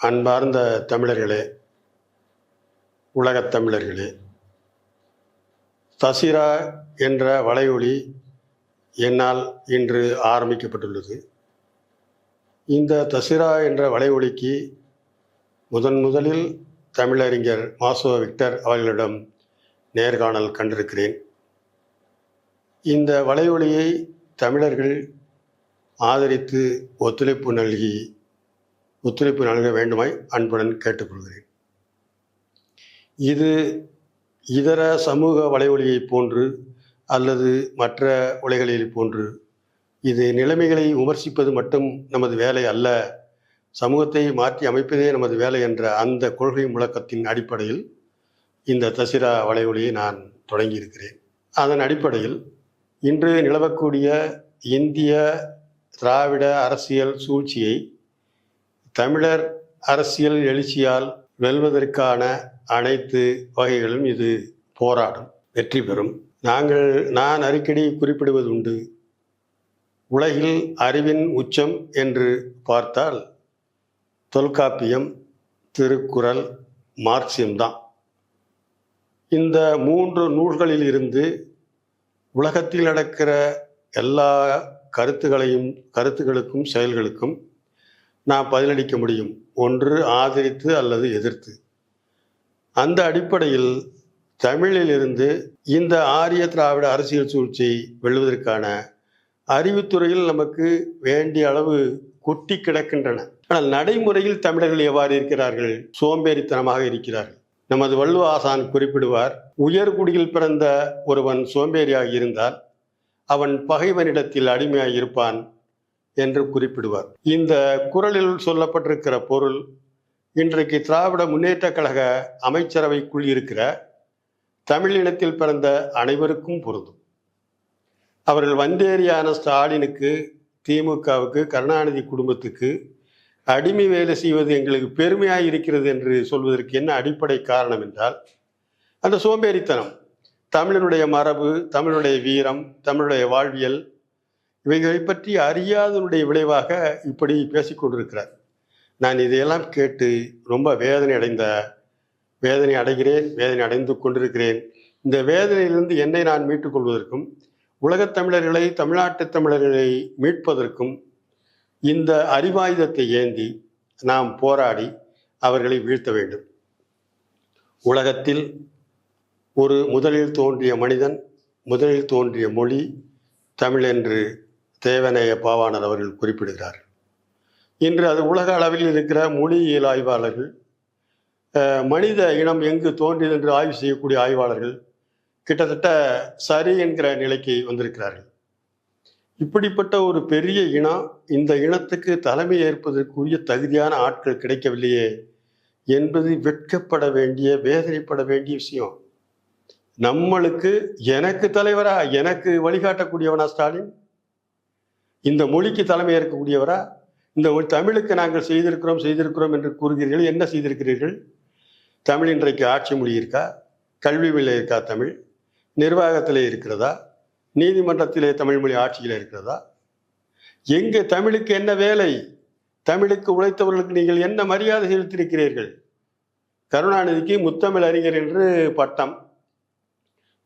அன்பார்ந்த தமிழர்களே உலகத் தமிழர்களே தசிரா என்ற வலையொலி என்னால் இன்று ஆரம்பிக்கப்பட்டுள்ளது. இந்த தசிரா என்ற வலையொலிக்கு முதன் முதலில் தமிழறிஞர் மாசோ விக்டர் அவர்களிடம் நேர்காணல் கண்டிருக்கிறேன். இந்த வலையொலியை தமிழர்கள் ஆதரித்து ஒத்துழைப்பு நல்கி ஒத்துழைப்பு நல்க வேண்டுமாய் அன்புடன் கேட்டுக்கொள்கிறேன். இது இதர சமூக வலைவொலியைப் போன்று அல்லது மற்ற உலைகளில் போன்று இது நிலைமைகளை விமர்சிப்பது மட்டும் நமது வேலை அல்ல. சமூகத்தை மாற்றி அமைப்பதே நமது வேலை என்ற அந்த கொள்கை முழக்கத்தின் அடிப்படையில் இந்த தசிரா வலைவொலியை நான் தொடங்கியிருக்கிறேன். அதன் அடிப்படையில் இன்று நிலவக்கூடிய இந்திய திராவிட அரசியல் சூழ்ச்சியை தமிழர் அரசியல் எழுச்சியால் வெல்வதற்கான அனைத்து வகைகளும் இது போராடும் வெற்றி பெறும். நாங்கள் நான் அடிக்கடி குறிப்பிடுவது உண்டு. உலகில் அறிவின் உச்சம் என்று பார்த்தால் தொல்காப்பியம் திருக்குறள் மார்க்சியம்தான் இந்த மூன்று நூல்களில் இருந்து உலகத்தில் நடக்கிற எல்லா கருத்துகளையும் கருத்துகளுக்கும் செயல்களுக்கும் நான் பதிலளிக்க முடியும். ஒன்று ஆதரித்து அல்லது எதிர்த்து. அந்த அடிப்படையில் தமிழிலிருந்து இந்த ஆரிய திராவிட அரசியல் சூழ்ச்சி வெல்வதற்கான அறிவுத்துறையில் நமக்கு வேண்டிய அளவு கொட்டி கிடக்கின்றன. ஆனால் நடைமுறையில் தமிழர்கள் எவ்வாறு இருக்கிறார்கள்? சோம்பேறித்தனமாக இருக்கிறார்கள். நமது வள்ளுவ ஆசான் குறிப்பிடுவார் உயர்குடியில் பிறந்த ஒருவன் சோம்பேறியாக இருந்தால் அவன் பகைவனிடத்தில் அடிமையாக இருப்பான் என்று குறிப்பிடுவார். இந்த குரலில் சொல்லப்பட்டிருக்கிற பொருள் இன்றைக்கு திராவிட முன்னேற்றக் கழக அமைச்சரவைக்குள் இருக்கிற தமிழினத்தில் பிறந்த அனைவருக்கும் பொருந்தும். அவர்கள் வந்தேரியான ஸ்டாலினுக்கு திமுகவுக்கு கருணாநிதி குடும்பத்துக்கு அடிமை வேலை செய்வது எங்களுக்கு பெருமையாக இருக்கிறது என்று சொல்வதற்கு என்ன அடிப்படை காரணம் என்றால் அந்த சோம்பேறித்தனம். தமிழனுடைய மரபு தமிழுடைய வீரம் தமிழுடைய வாழ்வியல் இவைகளை பற்றி அறியாதனுடைய விளைவாக இப்படி பேசிக்கொண்டிருக்கிறார் நான் இதையெல்லாம் கேட்டு ரொம்ப வேதனை அடைந்த வேதனை அடைகிறேன் வேதனை அடைந்து கொண்டிருக்கிறேன். இந்த வேதனையிலிருந்து என்னை நான் மீட்டுக் கொள்வதற்கும் உலகத் தமிழர்களை தமிழ்நாட்டு தமிழர்களை மீட்பதற்கும் இந்த அறிவாயுதத்தை ஏந்தி நாம் போராடி அவர்களை வீழ்த்த வேண்டும். உலகத்தில் ஒரு முதலில் தோன்றிய மனிதன் முதலில் தோன்றிய மொழி தமிழ் என்று தேவநேய பாவாணர் அவர்கள் குறிப்பிடுகிறார்கள். இன்று அது உலக அளவில் இருக்கிற மொழியியல் ஆய்வாளர்கள் மனித இனம் எங்கு தோன்றியது என்று ஆய்வு செய்யக்கூடிய ஆய்வாளர்கள் கிட்டத்தட்ட சரி என்கிற நிலைக்கு வந்திருக்கிறார்கள். இப்படிப்பட்ட ஒரு பெரிய இனம் இந்த இனத்துக்கு தலைமை ஏற்பதற்குரிய தகுதியான ஆட்கள் கிடைக்கவில்லையே என்பது வெட்கப்பட வேண்டிய வேதனைப்பட வேண்டிய விஷயம். நம்மளுக்கு எனக்கு தலைவரா எனக்கு வழிகாட்டக்கூடியவனா ஸ்டாலின்? இந்த மொழிக்கு தலைமை ஏற்கக்கூடியவரா? இந்த மொழி தமிழுக்கு நாங்கள் செய்திருக்கிறோம் செய்திருக்கிறோம் என்று கூறுகிறீர்கள். என்ன செய்திருக்கிறீர்கள்? தமிழ் இன்றைக்கு ஆட்சி மொழி இருக்கா கல்வி மொழியில் இருக்கா தமிழ்? நிர்வாகத்திலே இருக்கிறதா? நீதிமன்றத்திலே தமிழ் மொழி ஆட்சியில் இருக்கிறதா? எங்கே தமிழுக்கு என்ன வேலை? தமிழுக்கு உழைத்தவர்களுக்கு நீங்கள் என்ன மரியாதை செலுத்தியிருக்கிறீர்கள்? கருணாநிதிக்கு முத்தமிழ் அறிஞர் என்று பட்டம்.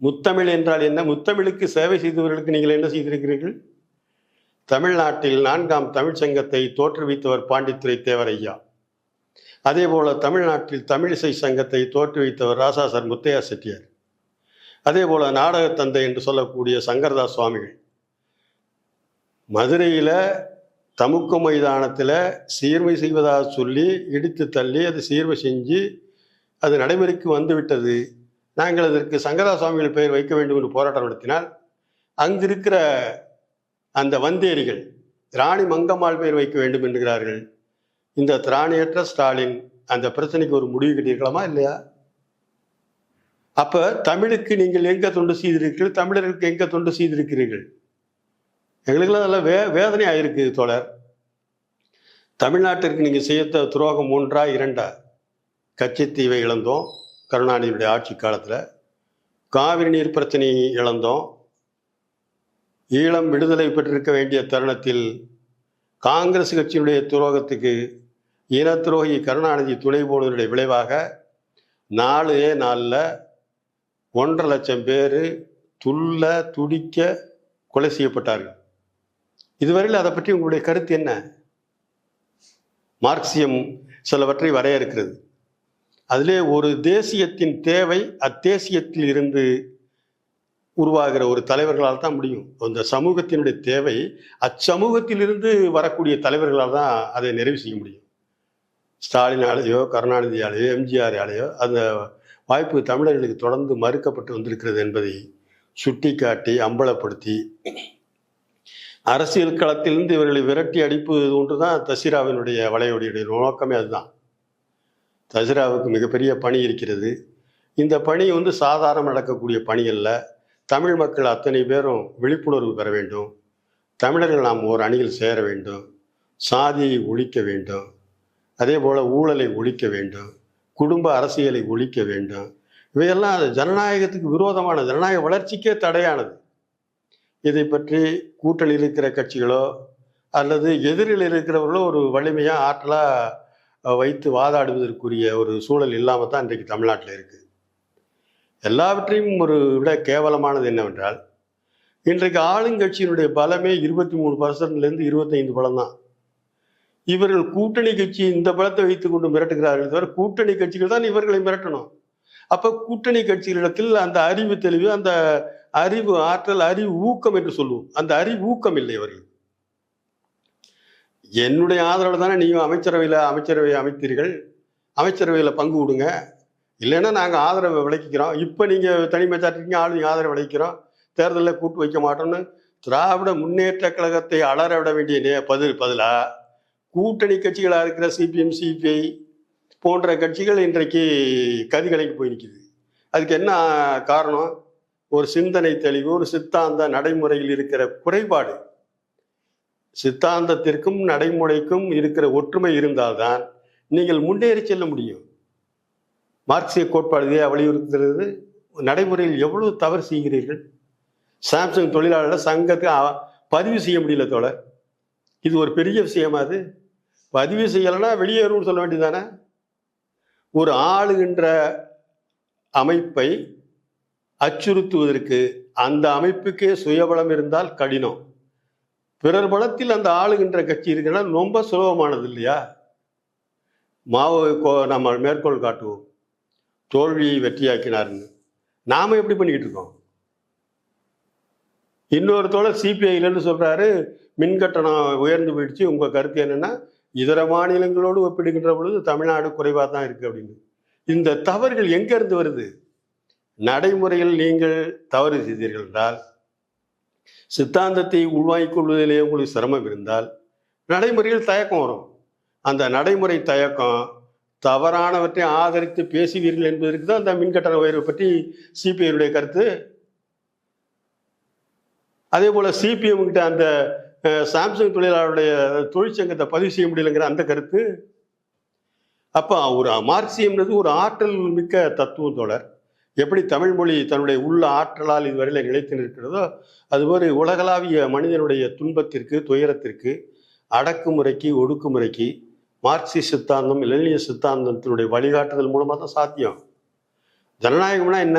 முத்தமிழ் என்றால் என்ன? முத்தமிழுக்கு சேவை செய்தவர்களுக்கு நீங்கள் என்ன செய்திருக்கிறீர்கள்? தமிழ்நாட்டில் நான்காம் தமிழ் சங்கத்தை தோற்றுவித்தவர் பாண்டித்துரை தேவரையா அதே போல தமிழ்நாட்டில் தமிழிசை சங்கத்தை தோற்றுவித்தவர் ராசா சார் முத்தையா செட்டியார். அதே போல நாடக தந்தை என்று சொல்லக்கூடிய சங்கரதாஸ் சுவாமிகள். மதுரையில் தமுக்க மைதானத்தில் சீர்மை செய்வதாக சொல்லி இடித்து தள்ளி அது சீர்மை செஞ்சு அது நடைமுறைக்கு வந்துவிட்டது நாங்கள் அதற்கு சங்கரா சுவாமிகள் பெயர் வைக்க வேண்டும் என்று போராட்டம் நடத்தினால் அங்கிருக்கிற அந்த வந்தேரிகள் ராணி மங்கம்மாள் பெயர் வைக்க வேண்டும் என்கிறார்கள். இந்த திராணியற்ற ஸ்டாலின் அந்த பிரச்சனைக்கு ஒரு முடிவு கட்டியிருக்கலாமா இல்லையா? அப்ப தமிழுக்கு நீங்கள் எங்க தொண்டு செய்திருக்கிறீர்கள்? தமிழர்களுக்கு எங்க தொண்டு செய்திருக்கிறீர்கள்? எங்களுக்கெல்லாம் நல்லா வே வேதனை இருக்குது தோழர். தமிழ்நாட்டிற்கு நீங்கள் செய்த துரோகம் ஒன்றா இரண்டா? கச்சத்தீவை இழந்தோம். கருணாநிதியுடைய ஆட்சி காலத்தில். காவிரி நீர் பிரச்சனையை இழந்தோம். ஈழம் விடுதலை பெற்றிருக்க வேண்டிய தருணத்தில் காங்கிரஸ் கட்சியினுடைய துரோகத்துக்கு இனத்துரோகி கருணாநிதி துணை போனதனுடைய விளைவாக நாலு நாளில் ஒன்றரை லட்சம் பேர் துள்ள துடிக்க கொலை செய்யப்பட்டார்கள். இதுவரையில் அதை பற்றி உங்களுடைய கருத்து என்ன? மார்க்சியம் சிலவற்றை வரையறுக்கிறது. அதிலே ஒரு தேசியத்தின் தேவை அத்தேசியத்தில் இருந்து உருவாகிற ஒரு தலைவர்களால் தான் முடியும். அந்த சமூகத்தினுடைய தேவை அச்சமூகத்திலிருந்து வரக்கூடிய தலைவர்களால் தான் அதை நிறைவு செய்ய முடியும். ஸ்டாலினாலேயோ கருணாநிதியாலேயோ எம்ஜிஆராலேயோ அந்த வாய்ப்பு தமிழர்களுக்கு தொடர்ந்து மறுக்கப்பட்டு வந்திருக்கிறது என்பதை சுட்டிக்காட்டி அம்பலப்படுத்தி அரசியல் களத்திலிருந்து இவர்களை விரட்டி அடிப்பது ஒன்று தான் தசிராவினுடைய வலையொலியுடைய நோக்கமே அதுதான். தசிராவுக்கு மிகப்பெரிய பணி இருக்கிறது. இந்த பணி வந்து சாதாரண நடக்கக்கூடிய பணி அல்ல. தமிழ் மக்கள் அத்தனை பேரும் விழிப்புணர்வு பெற வேண்டும். தமிழர்கள் நாம் ஒரு அணியில் சேர வேண்டும். சாதியை ஒழிக்க வேண்டும். அதே போல் ஊழலை ஒழிக்க வேண்டும். குடும்ப அரசியலை ஒழிக்க வேண்டும். இவையெல்லாம் ஜனநாயகத்துக்கு விரோதமான ஜனநாயக வளர்ச்சிக்கே தடையானது. இதை பற்றி கூட்டணியில் இருக்கிற கட்சிகளோ அல்லது எதிரில் இருக்கிறவர்களோ ஒரு வலிமையாக ஆற்றலாக வைத்து வாதாடுவதற்குரிய ஒரு சூழல் இல்லாமல் தான் இன்றைக்கு தமிழ்நாட்டில் இருக்குது எல்லாவற்றையும் ஒரு விட கேவலமானது என்னவென்றால் இன்றைக்கு ஆளுங்கட்சியினுடைய பலமே இருபத்தி மூணு பர்சன்ட்லேருந்து இருபத்தைந்து பலம் தான் இவர்கள் கூட்டணி கட்சி இந்த பலத்தை வைத்துக் கொண்டு மிரட்டுகிறார்கள் தவிர கூட்டணி கட்சிகள் தான் இவர்களை மிரட்டணும். அப்போ கூட்டணி கட்சிகளிடத்தில் அந்த அறிவு தெளிவு அந்த அறிவு ஆற்றல் அறிவு ஊக்கம் என்று சொல்லுவோம். அந்த அறிவு ஊக்கம் இல்லை அவர்கள். என்னுடைய ஆதரவு தானே நீயும் அமைச்சரவையில் அமைச்சரவை அமைத்தீர்கள். அமைச்சரவையில் பங்கு கொடுங்க. இல்லைன்னா நாங்கள் ஆதரவை விளக்கிக்கிறோம் இப்போ நீங்கள் தனி மெஜாரிட்டிங்க ஆளு நீங்கள் ஆதரவு விளைக்கிறோம் தேர்தலில் கூட்டு வைக்க மாட்டோம்னு திராவிட முன்னேற்ற கழகத்தை அலற விட வேண்டிய நே பதில் பதிலாக கூட்டணி கட்சிகளாக இருக்கிற சிபிஎம் சிபிஐ போன்ற கட்சிகள் இன்றைக்கு கதிகலைக்கு போய் நிற்கிது அதுக்கு என்ன காரணம்? ஒரு சிந்தனை தெளிவு ஒரு சித்தாந்த நடைமுறையில் இருக்கிற குறைபாடு. சித்தாந்தத்திற்கும் நடைமுறைக்கும் இருக்கிற ஒற்றுமை இருந்தால்தான் நீங்கள் முன்னேறி செல்ல முடியும். மார்க்சிய கோட்பாடுகளை வலியுறுத்துகிறது. நடைமுறையில் எவ்வளவு தவறு செய்கிறீர்கள்? சாம்சங் தொழிலாளர் சங்கத்தை பதிவு செய்ய முடியல தோழர் இது ஒரு பெரிய விஷயமா அது? பதிவு செய்யலைன்னா வெளியேறும்னு சொல்ல வேண்டியதானே ஒரு ஆளுகின்ற அமைப்பை அச்சுறுத்துவதற்கு அந்த அமைப்புக்கே சுயபலம் இருந்தால் கடினம். பிறர் பலத்தில் அந்த ஆளுகின்ற கட்சி இருக்குன்னா ரொம்ப சுலபமானது இல்லையா? மாவு கோ- நம்ம மேற்கோள் காட்டுவோம். தோல்வியை வெற்றியாக்கினார்னு. நாம் எப்படி பண்ணிக்கிட்டு இருக்கோம்? இன்னொரு தோழர் சிபிஐலேருந்து சொல்கிறாரு மின் கட்டணம் உயர்ந்து போயிடுச்சு. உங்கள் கருத்து என்னன்னா இதர மாநிலங்களோடு ஒப்பிடுகின்ற பொழுது தமிழ்நாடு குறைவாக தான் இருக்குது அப்படின்னு. இந்த தவறுகள் எங்கேருந்து வருது? நடைமுறையில் நீங்கள் தவறு செய்தீர்கள் என்றால் சித்தாந்தத்தை உள்வாங்கிக் கொள்வதிலே உங்களுக்கு சிரமம் இருந்தால் நடைமுறையில் தயக்கம் வரும். அந்த நடைமுறை தயக்கம் தவறானவற்றை ஆதரித்து பேசுவீர்கள் என்பதற்கு தான் அந்த மின்கட்டண உயர்வு பற்றி சிபிஐனுடைய கருத்து. அதே போல் சிபிஎம் கிட்ட அந்த சாம்சங் தொழிலாளருடைய தொழிற்சங்கத்தை பதிவு செய்ய முடியலைங்கிற அந்த கருத்து. அப்போ ஒரு மார்க்சியம்ன்றது ஒரு ஆற்றல் மிக்க தத்துவம் தொடர் எப்படி தமிழ் மொழி தன்னுடைய உள்ள ஆற்றலால் இதுவரையில் நிலைத்து நிற்கிறதோ அதுபோல் உலகளாவிய மனிதனுடைய துன்பத்திற்கு துயரத்திற்கு அடக்குமுறைக்கு ஒடுக்குமுறைக்கு மார்க்சிய சித்தாந்தம் லெனிய சித்தாந்தத்தினுடைய வழிகாட்டுதல் மூலமாக தான் சாத்தியம். ஜனநாயகம்னா என்ன?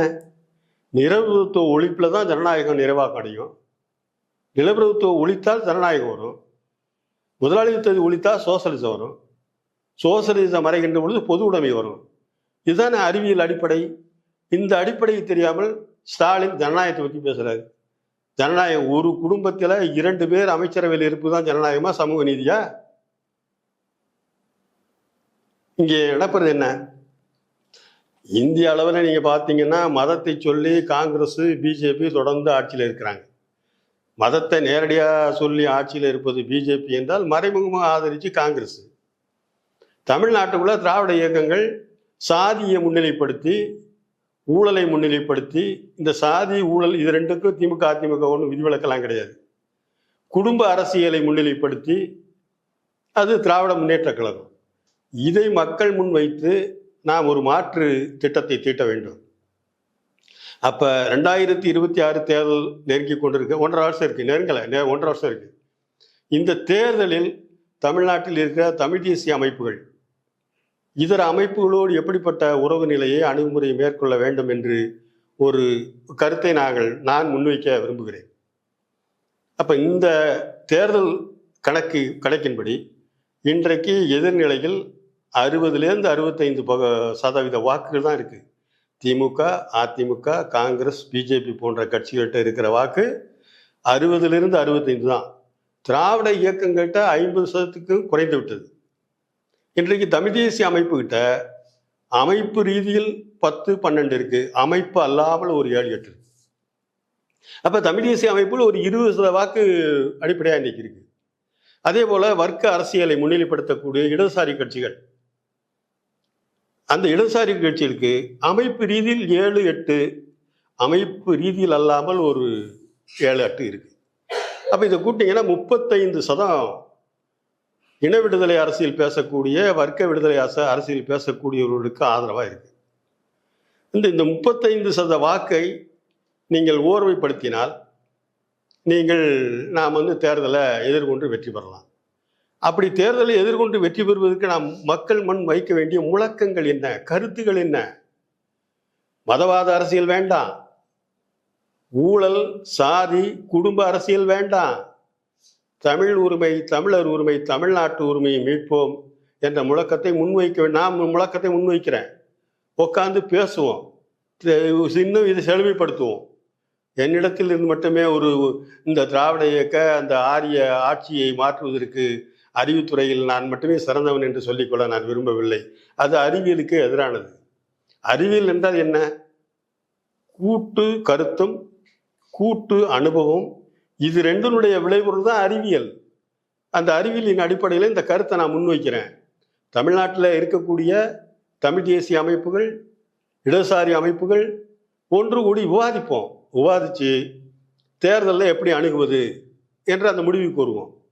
நிரபுத்துவ ஒழிப்பில் தான் ஜனநாயகம் நிறைவாக அடையும். நிலப்பிரபுத்துவம் ஒழித்தால் ஜனநாயகம் வரும். முதலாளித்துவத்தை ஒழித்தால் சோசலிசம் வரும். சோசலிசம் மறைகின்ற பொழுது பொது உடைமை வரும். இதுதானே அறிவியல் அடிப்படை. இந்த அடிப்படையை தெரியாமல் ஸ்டாலின் ஜனநாயகத்தை பற்றி பேசுகிறாரு ஜனநாயகம் ஒரு குடும்பத்தில் இரண்டு பேர் அமைச்சரவையில் இருப்பு தான் ஜனநாயகமா சமூக நீதியா? இங்கே நடப்பது என்ன? இந்திய அளவில் நீங்கள் பார்த்தீங்கன்னா மதத்தை சொல்லி காங்கிரஸ் பிஜேபி தொடர்ந்து ஆட்சியில் இருக்கிறாங்க. மதத்தை நேரடியாக சொல்லி ஆட்சியில் இருப்பது பிஜேபி என்றால் மறைமுகமாக ஆதரித்து காங்கிரஸ். தமிழ்நாட்டுக்குள்ள திராவிட இயக்கங்கள் சாதியை முன்னிலைப்படுத்தி ஊழலை முன்னிலைப்படுத்தி இந்த சாதி ஊழல் இது ரெண்டுக்கும் திமுக அதிமுக ஒன்றும் விதிவிலக்கெல்லாம் கிடையாது. குடும்ப அரசியலை முன்னிலைப்படுத்தி அது திராவிட முன்னேற்ற கழகம். இதை மக்கள் முன் வைத்து நாம் ஒரு மாற்று திட்டத்தை தீட்ட வேண்டும். அப்ப ரெண்டாயிரத்தி இருபத்தி ஆறு தேர்தல் நெருங்கி கொண்டிருக்கு. ஒன்றரை வருஷம் இருக்கு. நெருங்கலை. நெ- ஒன்றரை வருஷம் இருக்கு. இந்த தேர்தலில் தமிழ்நாட்டில் இருக்கிற தமிழ் தேசிய அமைப்புகள் இதர அமைப்புகளோடு எப்படிப்பட்ட உறவு நிலையை அணுகுமுறை மேற்கொள்ள வேண்டும் என்று ஒரு கருத்தை நாங்கள் நான் முன்வைக்க விரும்புகிறேன். அப்ப இந்த தேர்தல் கணக்கு கணக்கின்படி இன்றைக்கு எதிர்நிலையில் அறுபதுலேருந்து அறுபத்தைந்து பக சதவீத வாக்குகள் தான் இருக்குது திமுக அதிமுக காங்கிரஸ் பிஜேபி போன்ற கட்சிகள்கிட்ட இருக்கிற வாக்கு அறுபதுலேருந்து அறுபத்தைந்து தான். திராவிட இயக்கங்கள்கிட்ட ஐம்பது சதத்துக்கும் குறைந்து விட்டது. இன்றைக்கு தமிழ் தேசிய அமைப்புக்கிட்ட அமைப்பு ரீதியில் பத்து பன்னெண்டு இருக்குது அமைப்பு அல்லாமல் ஒரு ஏழு எட்டு இருக்கு. அப்போ தமிழ் தேசிய அமைப்பில் ஒரு இருபது சத வாக்கு அடிப்படையாக இன்றைக்கி இருக்குது அதே போல் வர்க்க அரசியலை முன்னிலைப்படுத்தக்கூடிய இடதுசாரி கட்சிகள் அந்த இடதுசாரி கட்சிகளுக்கு அமைப்பு ரீதியில் ஏழு எட்டு அமைப்பு ரீதியில் அல்லாமல் ஒரு ஏழு எட்டு இருக்கு. அப்போ இதை கூட்டிங்கன்னா முப்பத்தைந்து சதம் இன விடுதலை அரசியல் பேசக்கூடிய வர்க்க விடுதலை அரச- அரசியல் பேசக்கூடியவர்களுக்கு ஆதரவாக இருக்குது இந்த இந்த முப்பத்தைந்து சத வாக்கை நீங்கள் ஓர்வைப்படுத்தினால் நீங்கள் நாம் வந்து தேர்தலை எதிர்கொண்டு வெற்றி பெறலாம். அப்படி தேர்தலை எதிர்கொண்டு வெற்றி பெறுவதற்கு நாம் மக்கள் முன் வைக்க வேண்டிய முழக்கங்கள் என்ன? கருத்துகள் என்ன? மதவாத அரசியல் வேண்டாம். ஊழல் சாதி குடும்ப அரசியல் வேண்டாம். தமிழ் உரிமை தமிழர் உரிமை தமிழ்நாட்டு உரிமையை மீட்போம் என்ற முழக்கத்தை முன்வைக்க நான் முழக்கத்தை முன்வைக்கிறேன். உட்காந்து பேசுவோம். இன்னும் இதை செழுமைப்படுத்துவோம். என்னிடத்தில் இருந்து மட்டுமே ஒரு இந்த திராவிட இயக்க அந்த ஆரிய ஆட்சியை மாற்றுவதற்கு அறிவுத்துறையில் நான் மட்டுமே சிறந்தவன் என்று சொல்லிக்கொள்ள நான் விரும்பவில்லை. அது அறிவியலுக்கு எதிரானது. அறிவியல் என்றால் என்ன? கூட்டு கருத்தும் கூட்டு அனுபவம். இது ரெண்டினுடைய விளைபொருள் தான் அறிவியல். அந்த அறிவியலின் அடிப்படையில் இந்த கருத்தை நான் முன்வைக்கிறேன். தமிழ்நாட்டில் இருக்கக்கூடிய தமிழ் தேசிய அமைப்புகள் இடதுசாரி அமைப்புகள் ஒன்று கூடி விவாதிப்போம். விவாதிச்சு தேர்தலில் எப்படி அணுகுவது என்று அந்த முடிவுக்கு வருவோம்.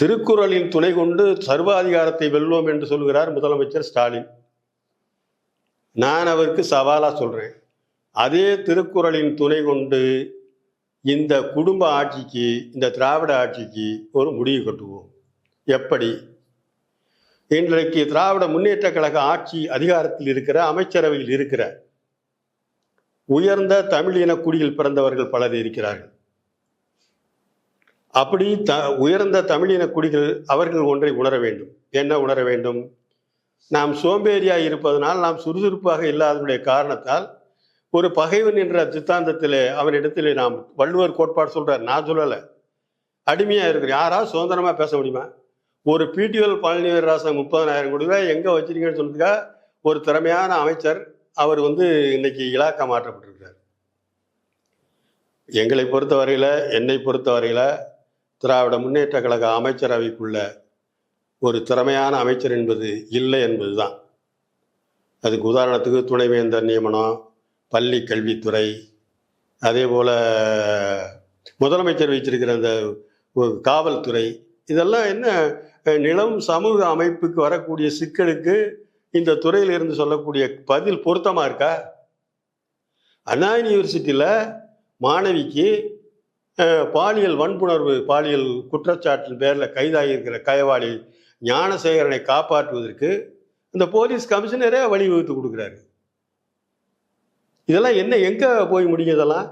திருக்குறளின் துணை கொண்டு சர்வாதிகாரத்தை வெல்வோம் என்று சொல்கிறார் முதலமைச்சர் ஸ்டாலின். நான் அவருக்கு சவாலா சொல்றேன். அதே திருக்குறளின் துணை கொண்டு இந்த குடும்ப ஆட்சிக்கு இந்த திராவிட ஆட்சிக்கு ஒரு முடிவு கட்டுவோம். எப்படி? இன்றைக்கு திராவிட முன்னேற்ற கழக ஆட்சி அதிகாரத்தில் இருக்கிற அமைச்சரவையில் இருக்கிற உயர்ந்த தமிழ் இன குடியில் பிறந்தவர்கள் பலர் இருக்கிறார்கள். அப்படி த உயர்ந்த தமிழின குடிகள் அவர்கள் ஒன்றை உணர வேண்டும். என்ன உணர வேண்டும்? நாம் சோம்பேறியாக இருப்பதனால் நாம் சுறுசுறுப்பாக இல்லாதனுடைய காரணத்தால் ஒரு பகைவன் என்ற சித்தாந்தத்திலே அவனிடத்தில் நாம் வள்ளுவர் கோட்பாடு சொல்கிறார் நான் சொல்லலை. அடிமையாக இருக்கிற யாராவது சுதந்திரமாக பேச முடியுமா? ஒரு பிடிஎல் பழனிவரராசன் முப்பதனாயிரம் கோடி ரூபாய் எங்கே வச்சிருக்கீங்கன்னு சொன்னதுக்காக ஒரு திறமையான அமைச்சர் அவர் வந்து இன்னைக்கு இலாக்கா மாற்றப்பட்டிருக்கிறார் எங்களை பொறுத்தவரையில என்னை பொறுத்தவரையில திராவிட முன்னேற்ற கழக அமைச்சரவைக்குள்ள ஒரு திறமையான அமைச்சர் என்பது இல்லை என்பதுதான். அதுக்கு உதாரணத்துக்கு துணைவேந்தர் நியமனம் பள்ளி கல்வித்துறை அதே போல் முதலமைச்சர் வச்சிருக்கிற அந்த காவல்துறை இதெல்லாம் என்ன நிலம் சமூக அமைப்புக்கு வரக்கூடிய சிக்கலுக்கு இந்த துறையிலிருந்து சொல்லக்கூடிய பதில் பொருத்தமாக இருக்கா? அண்ணா யூனிவர்சிட்டியில் மாணவிக்கு பாலியல் வன்புணர்வு பாலியல் குற்றச்சாட்டின் பேரில் கைதாகியிருக்கிற கயவாளி ஞானசேகரனை காப்பாற்றுவதற்கு இந்த போலீஸ் கமிஷனரே வழிவகுத்து கொடுக்குறாரு. இதெல்லாம் என்ன எங்கே போய் முடியும் இதெல்லாம்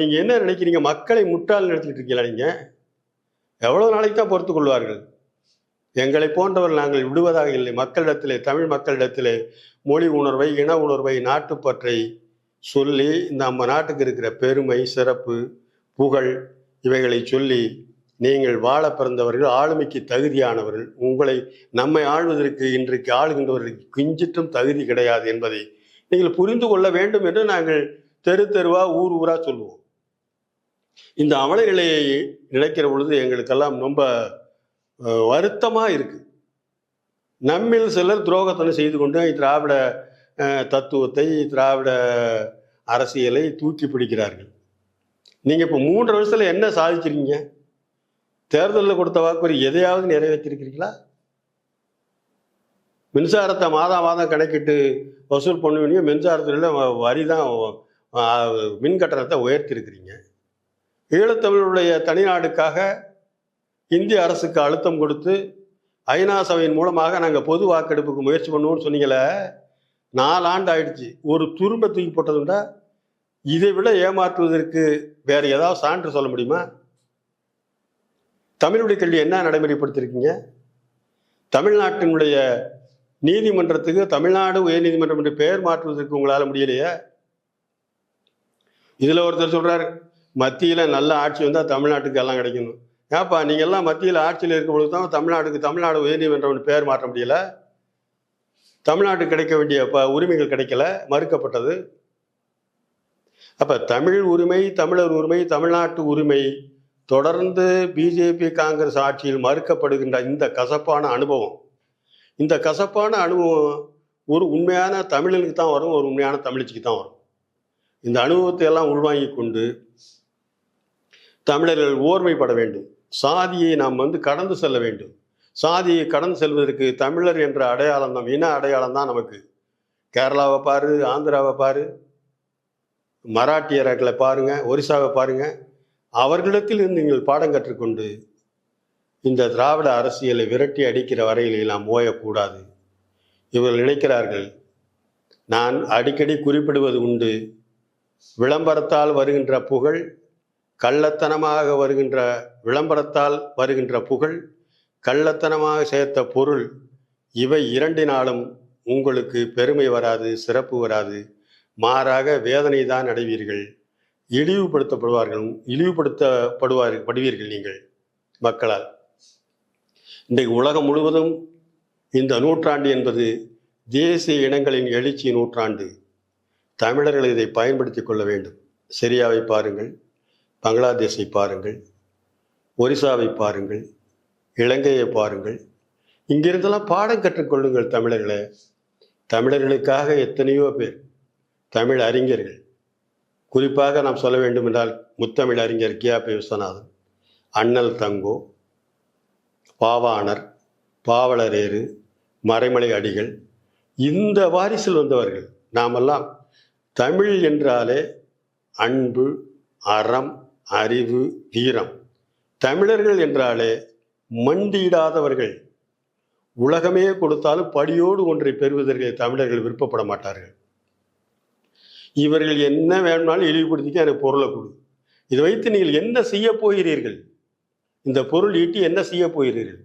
நீங்கள் என்ன நினைக்கிறீங்க? மக்களை முட்டாள் நினைச்சிட்டு இருக்கீங்களா நீங்கள் எவ்வளோ நாளைக்கு தான் பொறுத்து கொள்வார்கள்? எங்களை போன்றவர் நாங்கள் விடுவதாக இல்லை. மக்களிடத்திலே தமிழ் மக்களிடத்திலே மொழி உணர்வை இன உணர்வை நாட்டுப்பற்றை சொல்லி நம்ம நாட்டுக்கு இருக்கிற பெருமை சிறப்பு புகழ் இவைகளை சொல்லி நீங்கள் வாழ பிறந்தவர்கள் ஆளுமைக்கு தகுதியானவர்கள். உங்களை நம்மை ஆள்வதற்கு இன்றைக்கு ஆளுகின்றவர்களுக்கு கிஞ்சிட்டும் தகுதி கிடையாது என்பதை நீங்கள் புரிந்து கொள்ள வேண்டும் என்று நாங்கள் தெரு தெருவா ஊர் ஊரா சொல்லுவோம். இந்த அமல நிலையை நினைக்கிற பொழுது எங்களுக்கெல்லாம் ரொம்ப வருத்தமா இருக்கு. நம்மில் சிலர் துரோகத்தனை செய்து கொண்டு திராவிட தத்துவத்தை திராவிட அரசியலை தூக்கி பிடிக்கிறார்கள். நீங்க இப்ப மூன்று வருஷத்துல என்ன சாதிச்சிருக்கீங்க? தேர்தலில் கொடுத்த வாக்குறுதி எதையாவது நிறைவேற்றிருக்கிறீங்களா மின்சாரத்தை மாதம் மாதம் கணக்கிட்டு வசூல் பண்ணுவீங்க மின்சாரத்துல வரி தான் மின் கட்டணத்தை உயர்த்திருக்கிறீங்க. ஈழத்தமிழருடைய தனிநாடுக்காக இந்திய அரசுக்கு அழுத்தம் கொடுத்து ஐநா சபையின் மூலமாக நாங்கள் பொது வாக்கெடுப்புக்கு முயற்சி பண்ணுவோம்னு சொன்னீங்களே நாலாண்டு ஆயிடுச்சு. ஒரு துரும்ப தூக்கி போட்டதுண்டா? இதை விட ஏமாற்றுவதற்கு வேற ஏதாவது சான்று சொல்ல முடியுமா? தமிழுடைய கல்வி என்ன நடைமுறைப்படுத்திருக்கீங்க? தமிழ்நாட்டினுடைய நீதிமன்றத்துக்கு தமிழ்நாடு உயர்நீதிமன்றம் என்று பெயர் மாற்றுவதற்கு உங்களால் முடியலையே? இதில் ஒருத்தர் சொல்கிறார் மத்தியில் நல்ல ஆட்சி வந்தால் தமிழ்நாட்டுக்கு எல்லாம் கிடைக்கணும். ஏப்பா நீங்கள் எல்லாம் மத்தியில் ஆட்சியில் இருக்கும்பொழுது தான் தமிழ்நாட்டுக்கு தமிழ்நாடு உயர்நீதிமன்றம் பெயர் மாற்ற முடியல? தமிழ்நாட்டுக்கு கிடைக்க வேண்டிய ப உரிமைகள் கிடைக்கல மறுக்கப்பட்டது. அப்போ தமிழ் உரிமை தமிழர் உரிமை தமிழ்நாட்டு உரிமை தொடர்ந்து பிஜேபி காங்கிரஸ் ஆட்சியில் மறுக்கப்படுகின்ற இந்த கசப்பான அனுபவம். இந்த கசப்பான அனுபவம் ஒரு உண்மையான தமிழனுக்கு தான் வரும் ஒரு உண்மையான தமிழச்சிக்கு தான் வரும். இந்த அனுபவத்தை எல்லாம் உள்வாங்கி கொண்டு தமிழர்கள் ஓர்மைப்பட வேண்டும். சாதியை நாம் வந்து கடந்து செல்ல வேண்டும். சாதியை கடந்து செல்வதற்கு தமிழர் என்ற அடையாளம் தான் இன அடையாளம் தான் நமக்கு. கேரளாவை பாரு ஆந்திராவை பாரு மராட்டியர்களை பாருங்கள் ஒரிசாவை பாருங்கள் அவர்களிடத்தில் நீங்கள் பாடம் கற்றுக்கொண்டு இந்த திராவிட அரசியலை விரட்டி அடிக்கிற வரையில் நாம் ஓயக்கூடாது. இவர்கள் நினைக்கிறார்கள் நான் அடிக்கடி குறிப்பிடுவது உண்டு. விளம்பரத்தால் வருகின்ற புகழ் கள்ளத்தனமாக வருகின்ற விளம்பரத்தால் வருகின்ற புகழ் கள்ளத்தனமாக சேர்த்த பொருள் இவை இரண்டினாலும் உங்களுக்கு பெருமை வராது சிறப்பு வராது. மாறாக வேதனை தான் அடைவீர்கள். இழிவுபடுத்தப்படுவார்கள் இழிவுபடுத்தப்படுவார்கள் படுவீர்கள் நீங்கள் மக்களால். இன்றைக்கு உலகம் முழுவதும் இந்த நூற்றாண்டு என்பது தேசிய இனங்களின் எழுச்சி நூற்றாண்டு. தமிழர்கள் இதை பயன்படுத்திக் கொள்ள வேண்டும். சிரியாவை பாருங்கள் பங்களாதேஷை பாருங்கள் ஒரிசாவை பாருங்கள் இலங்கையை பாருங்கள். இங்கிருந்தெல்லாம் பாடம் கற்றுக்கொள்ளுங்கள் தமிழர்களை. தமிழர்களுக்காக எத்தனையோ பேர் தமிழ் அறிஞர்கள். குறிப்பாக நாம் சொல்ல வேண்டும் என்றால் முத்தமிழ் அறிஞர் கியாபி விஸ்வநாதன் அண்ணல் தங்கோ பாவாணர் பாவலரேறு மறைமலை அடிகள் இந்த வாரிசில் வந்தவர்கள். நாமெல்லாம் தமிழ் என்றாலே அன்பு அறம் அறிவு வீரம். தமிழர்கள் என்றாலே மண்டியிடாதவர்கள். உலகமே கொடுத்தாலும் படியோடு ஒன்றை பெறுவதற்கு தமிழர்கள் விருப்பப்பட மாட்டார்கள். இவர்கள் என்ன வேணும்னாலும் இழிவுபடுத்திக்க எனக்கு பொருளை கொடு. இதை வைத்து நீங்கள் என்ன செய்ய போகிறீர்கள்? இந்த பொருள் ஈட்டி என்ன செய்ய போகிறீர்கள்?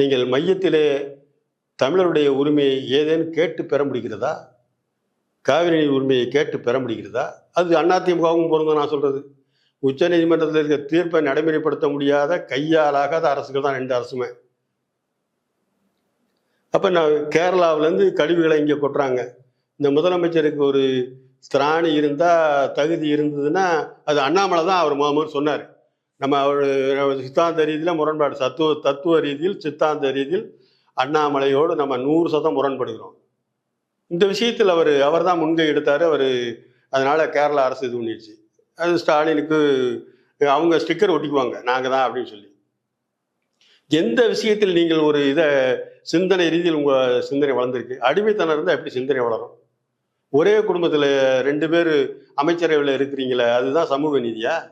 நீங்கள் மையத்திலே தமிழருடைய உரிமையை ஏதேனும் கேட்டு பெற முடிகிறதா? காவிரி உரிமையை கேட்டு பெற முடிகிறதா? அது அதிமுகவும் பொருந்தும் நான் சொல்றது. உச்ச நீதிமன்றத்தில் இருக்க தீர்ப்பை நடைமுறைப்படுத்த முடியாத கையாலாகாத அரசுகள் தான் ரெண்டு அரசுமே. அப்ப நான் கேரளாவிலேருந்து கழிவுகளை இங்கே கொட்டுறாங்க. இந்த முதலமைச்சருக்கு ஒரு திராணி இருந்தால் தகுதி இருந்ததுன்னா அது அண்ணாமலை தான் அவர் முதல் சொன்னார். நம்ம அவர் சித்தாந்த ரீதியில் முரண்பாடு தத்துவ தத்துவ ரீதியில் சித்தாந்த ரீதியில் அண்ணாமலையோடு நம்ம நூறு சதம் முரண்படுகிறோம். இந்த விஷயத்தில் அவர் அவர் தான் முன்கை எடுத்தார் அவர் அதனால் கேரளா அரசு இது பண்ணிடுச்சு அது ஸ்டாலினுக்கு அவங்க ஸ்டிக்கர் ஒட்டிக்குவாங்க நாங்கள் தான் அப்படின்னு சொல்லி. எந்த விஷயத்தில் நீங்கள் ஒரு இதை சிந்தனை ரீதியில் உங்கள் சிந்தனை வளர்ந்துருக்கு? அடிமைத்தனம் இருந்தால் எப்படி சிந்தனை வளரும்? ஒரே குடும்பத்தில் ரெண்டு பேர் அமைச்சரவையில் இருக்கிறீங்களே அதுதான் சமூக நீதியா?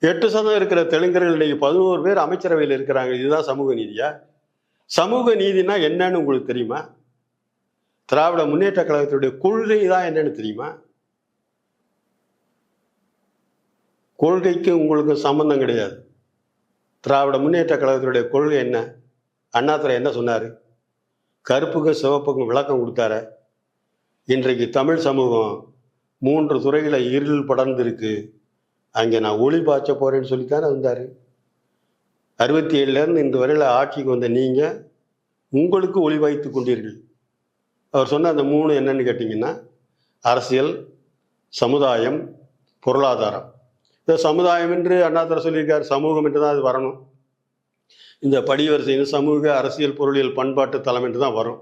எட்டு சதம் இருக்கிற தெலுங்கர்கள் இன்னைக்கு பதினோரு பேர் அமைச்சரவையில் இருக்கிறாங்க இதுதான் சமூக நீதியா? சமூக நீதினா என்னன்னு உங்களுக்கு தெரியுமா? திராவிட முன்னேற்ற கழகத்தினுடைய கொள்கை தான் என்னன்னு தெரியுமா? கொள்கைக்கு உங்களுக்கு சம்பந்தம் கிடையாது. திராவிட முன்னேற்ற கழகத்தினுடைய கொள்கை என்ன? அண்ணாதுரை என்ன சொன்னார்? கருப்புக்கும் சிவப்புக்கும் விளக்கம் கொடுத்தாரு. இன்றைக்கு தமிழ் சமூகம் மூன்று துறையில் இருள் படர்ந்திருக்கு. அங்கே நான் ஒளி பாய்ச்ச போகிறேன்னு சொல்லித்தானே வந்தார். அறுபத்தி ஏழுலேருந்து இந்த வரையில் ஆட்சிக்கு வந்த நீங்கள் உங்களுக்கு ஒளி வாய்த்து கொண்டீர்கள். அவர் சொன்ன அந்த மூணு என்னன்னு கேட்டிங்கன்னா அரசியல் சமுதாயம் பொருளாதாரம். இந்த சமுதாயம் என்று அண்ணாத்தர சொல்லியிருக்கார் சமூகம் என்று தான் அது வரணும். இந்த படிவரிசைன்னு சமூக அரசியல் பொருளியல் பண்பாட்டு தளம் என்று தான் வரும்.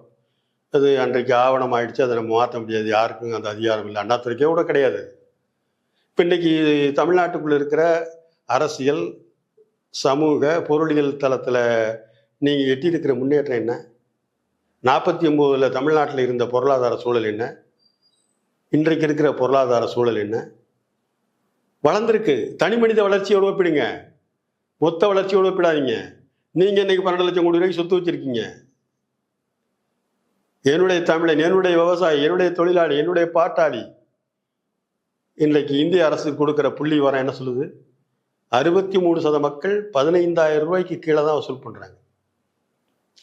அது அன்றைக்கு ஆவணம் ஆயிடுச்சு அதை நம்ம மாற்ற முடியாது யாருக்கும் அந்த அதிகாரம் இல்லை. அண்ணாத்துறைக்கே கூட கிடையாது. இப்போ இன்னைக்கு தமிழ்நாட்டுக்குள்ள இருக்கிற அரசியல் சமூக பொருளியல் தளத்தில் நீங்கள் எட்டியிருக்கிற முன்னேற்றம் என்ன? நாற்பத்தி ஒம்போதில் தமிழ்நாட்டில் இருந்த பொருளாதார சூழல் என்ன? இன்றைக்கு இருக்கிற பொருளாதார சூழல் என்ன? வளர்ந்துருக்கு. தனி மனித வளர்ச்சியோடு ஒப்பிடுங்க மொத்த வளர்ச்சியோடு ஒப்பிடாதீங்க நீங்கள் இன்றைக்கி பன்னெண்டு லட்சம் கோடி ரூபாய்க்கு சொத்து வச்சிருக்கீங்க. என்னுடைய தமிழன் என்னுடைய விவசாயி என்னுடைய தொழிலாளி என்னுடைய பாட்டாளி. இன்றைக்கு இந்திய அரசு கொடுக்குற புள்ளி வரம் என்ன சொல்லுது? அறுபத்தி மூணு சத மக்கள் பதினைந்தாயிரம் ரூபாய்க்கு கீழே தான் வசூல் பண்ணுறாங்க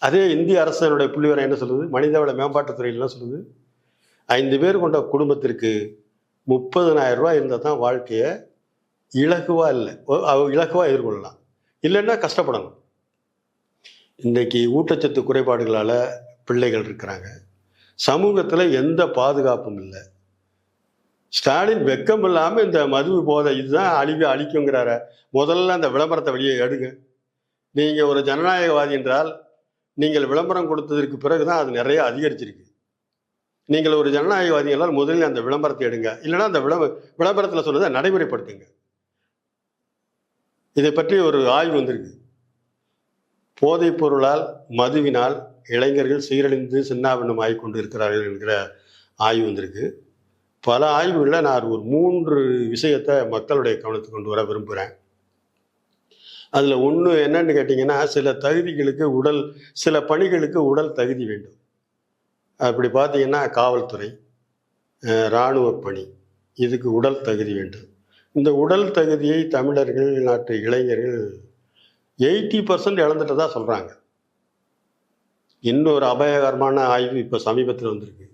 அதே இந்திய அரசனுடைய புள்ளி வரம் என்ன சொல்லுது? மனிதவள மேம்பாட்டுத்துறையில் என்ன சொல்லுது. ஐந்து பேர் கொண்ட குடும்பத்திற்கு முப்பதனாயிரம் ரூபாய் இருந்தால் தான் வாழ்க்கையை இலகுவாக இல்லை இலகுவாக அவ எதிர்கொள்ளலாம். இல்லைன்னா கஷ்டப்படணும். இன்னைக்கு ஊட்டச்சத்து குறைபாடுகளால் பிள்ளைகள் இருக்கிறாங்க. சமூகத்தில் எந்த பாதுகாப்பும் இல்லை. ஸ்டாலின் வெக்கம் இல்லாமல் இந்த மது போதை இதுதான் அழிவு அழிக்குங்கிறார. முதல்ல அந்த விளம்பரத்தை வெளியே எடுங்க. நீங்கள் ஒரு ஜனநாயகவாதி என்றால் நீங்கள் விளம்பரம் கொடுத்ததற்கு பிறகு தான் அது நிறைய அதிகரிச்சிருக்கு. நீங்கள் ஒரு ஜனநாயகவாதி என்றால் முதலில் அந்த விளம்பரத்தை எடுங்க. இல்லைன்னா அந்த விளம்ப விளம்பரத்தில் சொன்னதை நடைமுறைப்படுத்துங்க. இதை பற்றி ஒரு ஆய்வு வந்திருக்கு. போதைப் பொருளால் மதுவினால் இளைஞர்கள் சீரழிந்து சின்னாபின்னம் ஆகி கொண்டு இருக்கிறார்கள் என்கிற ஆய்வு வந்திருக்கு. பல ஆய்வுகளில் நான் ஒரு மூன்று விஷயத்தை மக்களுடைய கவனத்துக்கு கொண்டு வர விரும்புகிறேன் அதில் ஒன்று என்னன்னு கேட்டிங்கன்னா சில தகுதிகளுக்கு உடல் சில பணிகளுக்கு உடல் தகுதி வேண்டும். அப்படி பார்த்தீங்கன்னா காவல்துறை இராணுவ பணி இதுக்கு உடல் தகுதி வேண்டும். இந்த உடல் தகுதியை தமிழர்கள் நாட்டு இளைஞர்கள் எயிட்டி பர்சன்ட் தான் சொல்கிறாங்க இன்னொரு அபாயகரமான ஆய்வு இப்போ சமீபத்தில் வந்திருக்கு.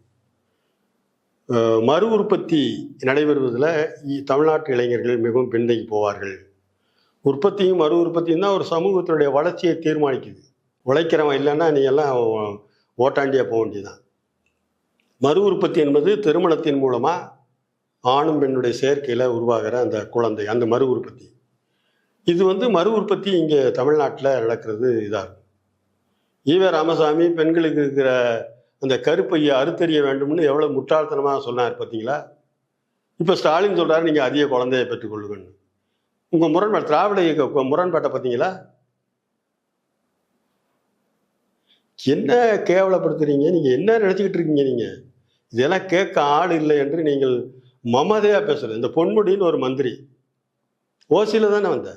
மறு உற்பத்தி நடைபெறுவதில் இ- தமிழ்நாட்டு இளைஞர்கள் மிகவும் பின்தங்கி போவார்கள். உற்பத்தியும் மறு உற்பத்தியும் தான் ஒரு சமூகத்தினுடைய வளர்ச்சியை தீர்மானிக்குது. உழைக்கிறவன் இல்லைன்னா நீ எல்லாம் ஓட்டாண்டியா போக வேண்டியதுதான். மறு உற்பத்தி என்பது திருமணத்தின் மூலமாக ஆணும் பெண்ணுடைய சேர்க்கையில் உருவாகிற அந்த குழந்தை அந்த மறு உற்பத்தி. இது வந்து மறு உற்பத்தி இங்கே தமிழ்நாட்டில் நடக்கிறது இதாகும். ஈவே ராமசாமி பெண்களுக்கு இருக்கிற அந்த கருப்பையை அறுத்தறிய வேண்டும்னு எவ்வளோ முட்டாள்தனமாக சொன்னார் பார்த்தீங்களா? இப்போ ஸ்டாலின் சொல்கிறாரு நீங்கள் அதிக குழந்தையை பெற்றுக்கொள்ளுங்கன்னு உங்கள் முரண்பாடு திராவிட இயக்க முரண்பாட்டை பார்த்தீங்களா? என்ன கேவலப்படுத்துறீங்க? நீங்கள் என்ன நினச்சிக்கிட்டு இருக்கீங்க நீங்கள் இதெல்லாம் கேட்க ஆள் இல்லை என்று நீங்கள் மமதையாக பேசுறது. இந்த பொன்முடின்னு ஒரு மந்திரி ஓசியில் தானே வந்த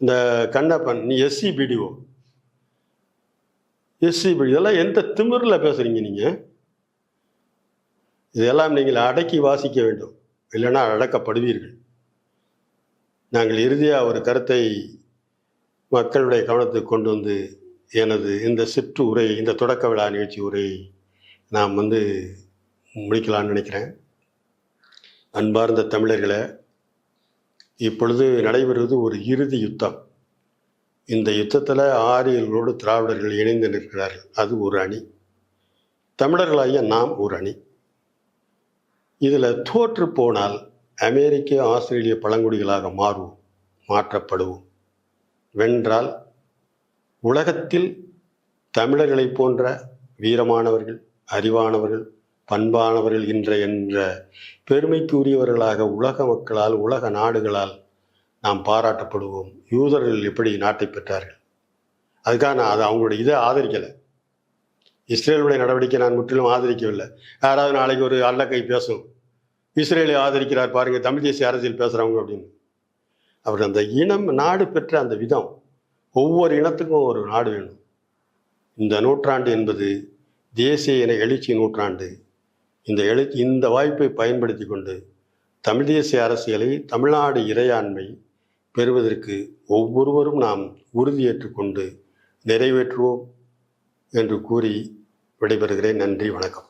இந்த கண்ணப்பன் நீ எஸ்சி பிடிஓ எஸ் பிடி இதெல்லாம் எந்த திமிரில் பேசுகிறீங்க நீங்கள் இதெல்லாம் நீங்கள் அடக்கி வாசிக்க வேண்டும். இல்லைன்னா அடக்கப்படுவீர்கள். நாங்கள் இறுதியாக ஒரு கருத்தை மக்களுடைய கவனத்துக்கு கொண்டு வந்து எனது இந்த சிற்று உரை இந்த தொடக்க விழா நிகழ்ச்சி உரை நாம் வந்து முடிக்கலாம்னு நினைக்கிறேன். அன்பார்ந்த தமிழர்களை இப்பொழுது நடைபெறுவது ஒரு இறுதி யுத்தம். இந்த யுத்தத்தில் ஆரியர்களோடு திராவிடர்கள் இணைந்து நிற்கிறார்கள். அது ஒரு அணி. தமிழர்களாகிய நாம் ஒரு அணி. இதில் தோற்று போனால் அமெரிக்க ஆஸ்திரேலிய பழங்குடிகளாக மாறுவோம் மாற்றப்படுவோம். வென்றால் உலகத்தில் தமிழர்களைப் போன்ற வீரமானவர்கள் அறிவானவர்கள் பண்பானவர்கள் என்ற என்ற பெருமைக்குரியவர்களாக உலக மக்களால் உலக நாடுகளால் நாம் பாராட்டப்படுவோம். யூதர்கள் எப்படி நாட்டை பெற்றார்கள்? அதுக்காக நான் அதை அவங்களுடைய இதை ஆதரிக்கலை. இஸ்ரேலுடைய நடவடிக்கை நான் முற்றிலும் ஆதரிக்கவில்லை. யாராவது நாளைக்கு ஒரு அல்லக்கை பேசும். இஸ்ரேலை ஆதரிக்கிறார் பாருங்கள் தமிழ் தேசிய அரசியல் பேசுகிறவங்க அப்படின்னு. அவர் அந்த இனம் நாடு பெற்ற அந்த விதம் ஒவ்வொரு இனத்துக்கும் ஒரு நாடு வேணும். இந்த நூற்றாண்டு என்பது தேசிய இன எழுச்சி நூற்றாண்டு. இந்த எழு இந்த வாய்ப்பை பயன்படுத்தி கொண்டு தமிழ் தேசிய அரசியலை தமிழ்நாடு இறையாண்மை பெறுவதற்கு ஒவ்வொருவரும் நாம் உறுதியேற்றுக்கொண்டு நிறைவேற்றுவோம் என்று கூறி விடைபெறுகிறேன். நன்றி வணக்கம்.